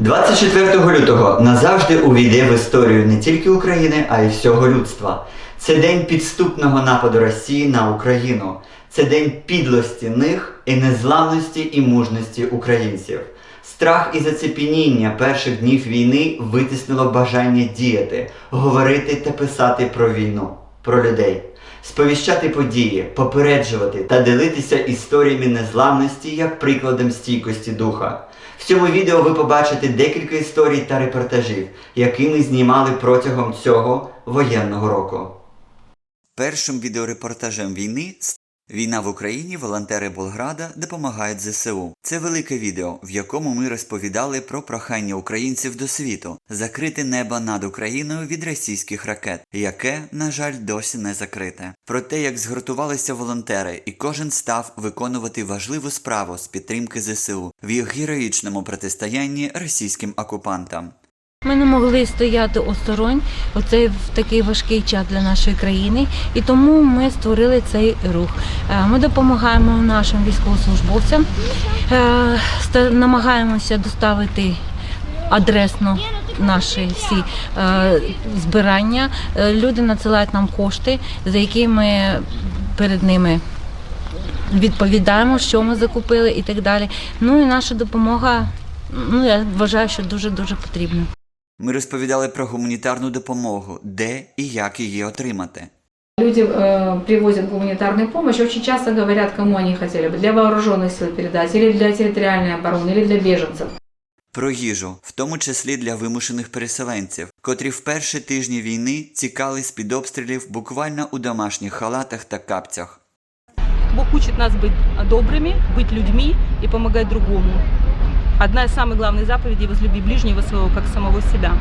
24 лютого назавжди увійде в історію не тільки України, а й всього людства. Це день підступного нападу Росії на Україну. Це день підлості них і незламності і мужності українців. Страх і зацепеніння перших днів війни витіснило бажання діяти, говорити та писати про війну, про людей, сповіщати події, попереджувати та ділитися історіями незламності як прикладом стійкості духа. В цьому відео ви побачите декілька історій та репортажів, які ми знімали протягом цього воєнного року. Першим відеорепортажем війни Війна в Україні волонтери Болграда допомагають ЗСУ. Це велике відео, в якому ми розповідали про прохання українців до світу закрити небо над Україною від російських ракет, яке, на жаль, досі не закрите. Про те, як згуртувалися волонтери, і кожен став виконувати важливу справу з підтримки ЗСУ в їх героїчному протистоянні російським окупантам. Ми не могли стояти осторонь оцей в такий важкий час для нашої країни, і тому ми створили цей рух. Е, Ми допомагаємо нашим військовослужбовцям, е, намагаємося доставити адресно наші всі е, збирання. Люди надсилають нам кошти, за які ми перед ними відповідаємо, що ми закупили і так далі. Ну і наша допомога, ну я вважаю, що дуже дуже потрібна. Ми розповідали про гуманітарну допомогу, де і як її отримати. Люди э, привозят гуманитарную помощь, очень часто говорят, кому они хотели бы, для вооруженных сил передать, или для территориальной обороны, или для беженцев. Про їжу, в тому числі для вимушених переселенців, котрі в перші тижні війни тікали з під обстрілів буквально у домашніх халатах та капцях. Бог учит нас быть добрыми, быть людьми и помогать другому. Одна из самых главных заповедей – возлюби ближнего своего, как самого себя.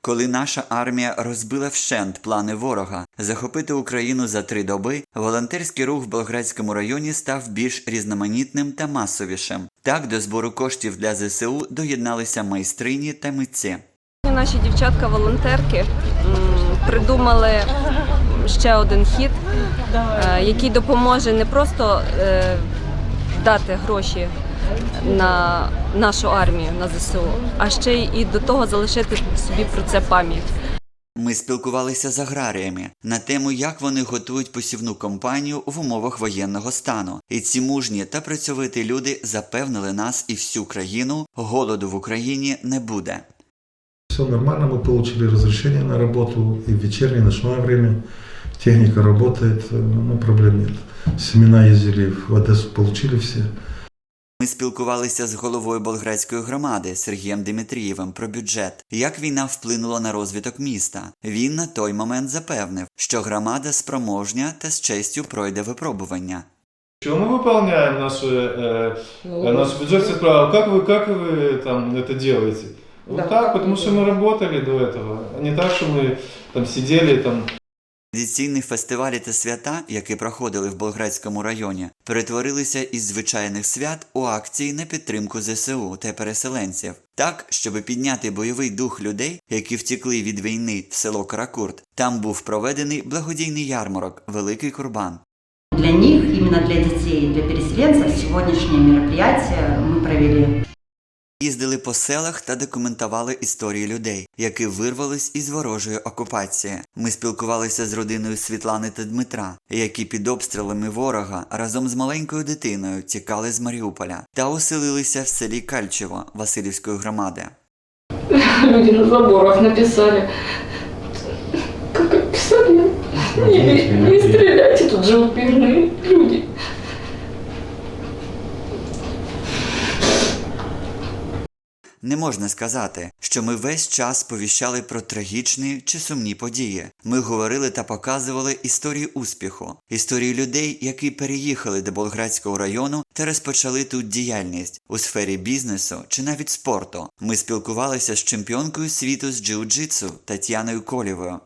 Коли наша армія розбила вщент плани ворога захопити Україну за три доби, волонтерський рух в Болградському районі став більш різноманітним та масовішим. Так до збору коштів для ЗСУ доєдналися майстрині та митці. Наші дівчатка-волонтерки придумали ще один хід, е, який допоможе не просто е, дати гроші на нашу армію, на ЗСУ, а ще й і до того залишити собі про це пам'ять. Ми спілкувалися з аграріями на тему, як вони готують посівну кампанію в умовах воєнного стану. І ці мужні та працьовиті люди запевнили нас і всю країну, голоду в Україні не буде. Все нормально, мы получили разрешение на работу и в вечернее, и ночное время. Техника работает, ну, проблем нет. Семена ездили в Одессу, получили все. Ми спілкувалися з головою болградської громади Сергієм Дмитрієвим про бюджет, як війна вплинула на розвиток міста. Він на той момент запевнив, що громада спроможня та з честю пройде випробування. Что мы выполняем наши, э, э, наш бюджет всех правил? Как вы, как вы там это делаете? Вот так, потому что мы работали до этого. А не так, что мы там сидели там. Традиційні фестивалі та свята, які проходили в Болградському районі, перетворилися із звичайних свят у акції на підтримку ЗСУ та переселенців, так, щоб підняти бойовий дух людей, які втікли від війни в село Каракурт. Там був проведений благодійний ярмарок Великий Курбан. Для них, именно для детей, для переселенцев, сегодняшнее мероприятие мы провели Їздили по селах та документували історії людей, які вирвались із ворожої окупації. Ми спілкувалися з родиною Світлани та Дмитра, які під обстрілами ворога разом з маленькою дитиною тікали з Маріуполя та оселилися в селі Кальчево Васильівської громади. Люди на заборах написали, как описали, не, не стреляйте, тут живут мирные Не можна сказати, що ми весь час повіщали про трагічні чи сумні події. Ми говорили та показували історії успіху, історії людей, які переїхали до Болградського району та розпочали тут діяльність у сфері бізнесу чи навіть спорту. Ми спілкувалися з чемпіонкою світу з джиу-джитсу Тетяною Колєвою.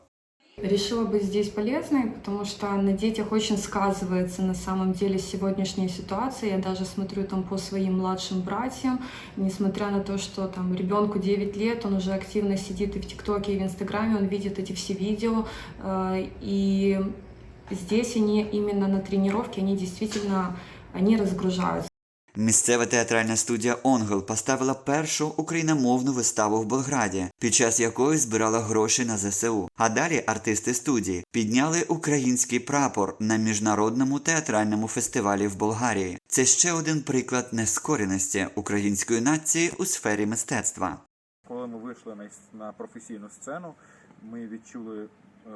Решила быть здесь полезной, потому что на детях очень сказывается на самом деле сегодняшняя ситуация. Я даже смотрю там по своим младшим братьям, несмотря на то, что там ребенку 9 лет, он уже активно сидит и в ТикТоке, и в Инстаграме, он видит эти все видео. э, И здесь они именно на тренировке, они действительно, они разгружаются. Місцева театральна студія Онгол поставила першу україномовну виставу в Болграді, під час якої збирала гроші на ЗСУ. А далі артисти студії підняли український прапор на міжнародному театральному фестивалі в Болгарії. Це ще один приклад нескореності української нації у сфері мистецтва. Коли ми вийшли на, професійну сцену, ми відчули е,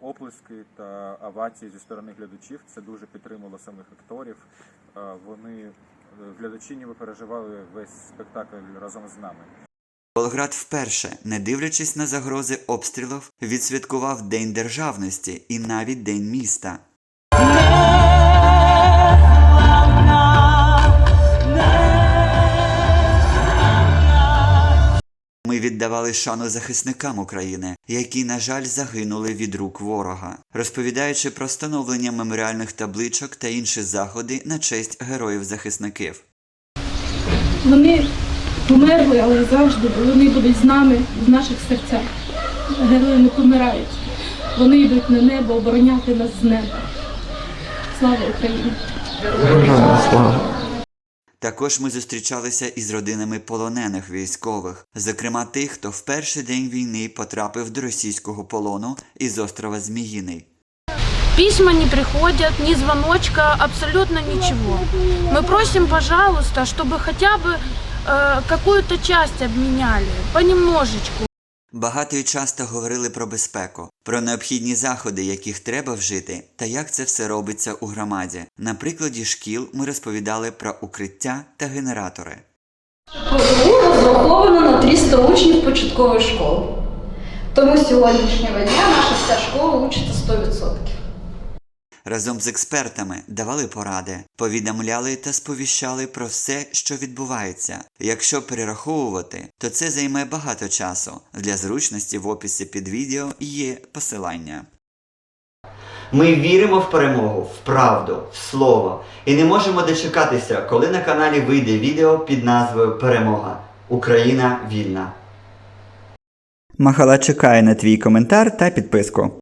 оплески та овації зі сторони глядачів. Це дуже підтримало самих акторів. Е, вони глядачі ніби переживали весь спектакль разом з нами. Болград вперше, не дивлячись на загрози обстрілів, відсвяткував День державності і навіть День міста. Ми віддавали шану захисникам України, які, на жаль, загинули від рук ворога, розповідаючи про встановлення меморіальних табличок та інші заходи на честь героїв-захисників. Вони померли, але завжди вони будуть з нами в наших серцях. Герої не помирають. Вони йдуть на небо обороняти нас з неба. Слава Україні! Також ми зустрічалися із родинами полонених військових, зокрема тих, хто в перший день війни потрапив до російського полону із острова Зміїний. Письма не приходят, ни звоночка, абсолютно ничего. Мы просим, пожалуйста, чтобы хотя бы э, какую-то часть обменяли, понемножечку. Багато і часто говорили про безпеку, про необхідні заходи, яких треба вжити, та як це все робиться у громаді. На прикладі шкіл ми розповідали про укриття та генератори. ПВУ розраховано на 300 учнів початкової школи. Тому сьогоднішнього дня наша вся школа учиться 100%. Разом з експертами давали поради, повідомляли та сповіщали про все, що відбувається. Якщо перераховувати, то це займе багато часу. Для зручності в описі під відео є посилання. Ми віримо в перемогу, в правду, в слово і не можемо дочекатися, коли на каналі вийде відео під назвою Перемога Україна вільна. Махала чекає на твій коментар та підписку.